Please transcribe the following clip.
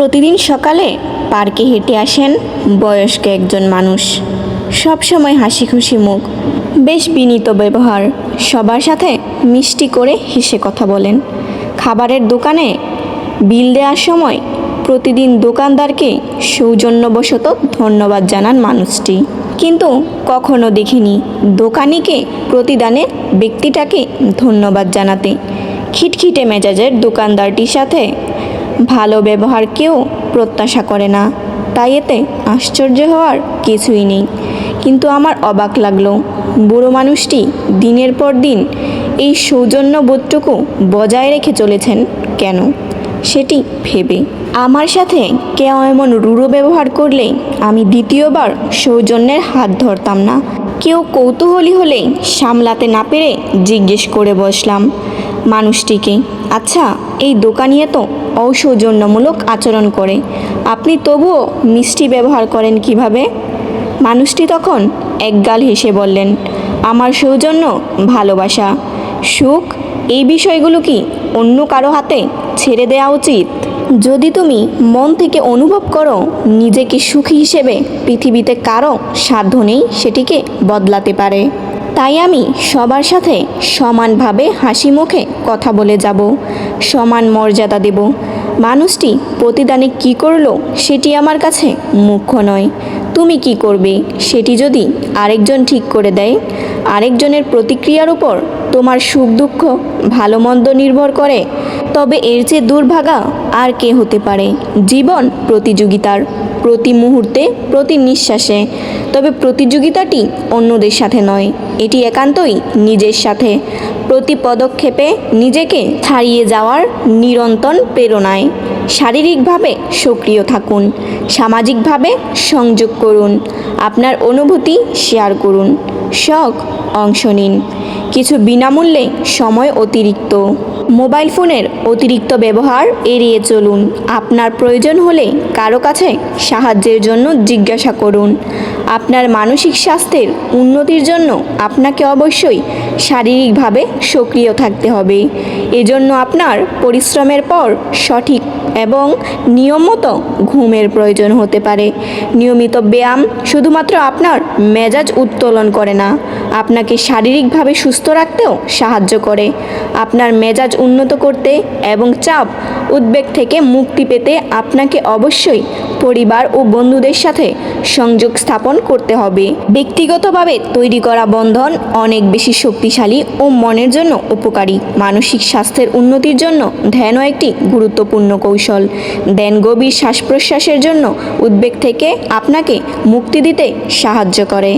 প্রতিদিন সকালে পার্কে হেঁটে আসেন বয়স্ক একজন মানুষ। সবসময় হাসি খুশি মুখ, বেশ বিনীত ব্যবহার। সবার সাথে মিষ্টি করে হেসে কথা বলেন। খাবারের দোকানে বিল দেওয়ার সময় প্রতিদিন দোকানদারকে সৌজন্যবশত ধন্যবাদ জানান মানুষটি। কিন্তু কখনো দেখিনি দোকানিকে, প্রতিদানে ব্যক্তিটাকে ধন্যবাদ জানাতে। খিটখিটে মেজাজের দোকানদারটির সাথে ভালো ব্যবহার কেউ প্রত্যাশা করে না। তাই এতে আশ্চর্য হওয়ার কিছুই নেই। কিন্তু আমার অবাক লাগল। বুড়ো মানুষটি দিনের পর দিন এই সৌজন্য বোধটুকু বজায় রেখে চলেছেন কেন? সেটি ভেবে। আমার সাথে কেউ এমন রূঢ় ব্যবহার করলে আমি দ্বিতীয়বার সৌজন্যের হাত ধরতাম না। কেউ কৌতূহলী হলে সামলাতে না পেরে জিজ্ঞেস করে বসলাম। মানুষটিকে। আচ্ছা এই দোকানিয়ে তো অসৌজন্যমূলক আচরণ করে। আপনি তবুও মিষ্টি ব্যবহার করেন কীভাবে? মানুষটি তখন একগাল হেসে বললেন, আমার সৌজন্য ভালোবাসা। সুখ, এই বিষয়গুলো কি অন্য কারও হাতে ছেড়ে দেওয়া উচিত? যদি তুমি মন থেকে অনুভব করো, নিজেকে সুখী হিসেবে পৃথিবীতে কারও সাধ্য নেই সেটিকে বদলাতে পারে। তাই আমি সবার সাথে সমানভাবে হাসি মুখে কথা বলে যাব, সমান মর্যাদা দেব। মানুষটি প্রতিদানে কি করল সেটি আমার কাছে মুখ্য নয়। তুমি কি করবে সেটি যদি আরেকজন ঠিক করে দেয়, আরেকজনের প্রতিক্রিয়ার উপর তোমার সুখ দুঃখ ভালো মন্দ নির্ভর করে, তবে এর চেয়ে দুর্ভাগা আর কে হতে পারে? জীবন প্রতিযোগিতার প্রতি মুহূর্তে, প্রতি নিঃশ্বাসে। তবে প্রতিযোগিতাটি অন্যদের সাথে নয়, এটি একান্তই নিজের সাথে। প্রতি পদক্ষেপে নিজেকে ছাড়িয়ে যাওয়ার নিরন্তর প্রেরণায় শারীরিকভাবে সক্রিয় থাকুন, সামাজিকভাবে সংযোগ করুন, আপনার অনুভূতি শেয়ার করুন, শখ অংশ নিন। কিছু বিনামূল্যে সময় অতিরিক্ত। মোবাইল ফোনের অতিরিক্ত ব্যবহার এড়িয়ে চলুন। আপনার প্রয়োজন হলে কারও কাছে সাহায্যের জন্য জিজ্ঞাসা করুন। আপনার মানসিক স্বাস্থ্যের উন্নতির জন্য আপনাকে অবশ্যই শারীরিকভাবে সক্রিয় থাকতে হবে। এজন্য আপনার পরিশ্রমের পর সঠিক এবং নিয়মিত ঘুমের প্রয়োজন হতে পারে। নিয়মিত ব্যায়াম শুধুমাত্র আপনার মেজাজ উত্তোলন করে না, আপনাকে শারীরিকভাবে সুস্থ রাখতেও সাহায্য করে। আপনার মেজাজ উন্নত করতে এবং চাপ উদ্বেগ থেকে মুক্তি পেতে আপনাকে অবশ্যই পরিবার ও বন্ধুদের সাথে সংযোগ স্থাপন করতে হবে। ব্যক্তিগতভাবে তৈরি করা বন্ধন অনেক বেশি শক্তিশালী ও মনের জন্য উপকারী। মানসিক স্বাস্থ্যের উন্নতির জন্য ধ্যানও একটি গুরুত্বপূর্ণ কৌশল। ধ্যান গভীর শ্বাস প্রশ্বাসের জন্য উদ্বেগ থেকে আপনাকে মুক্তি দিতে সাহায্য করে।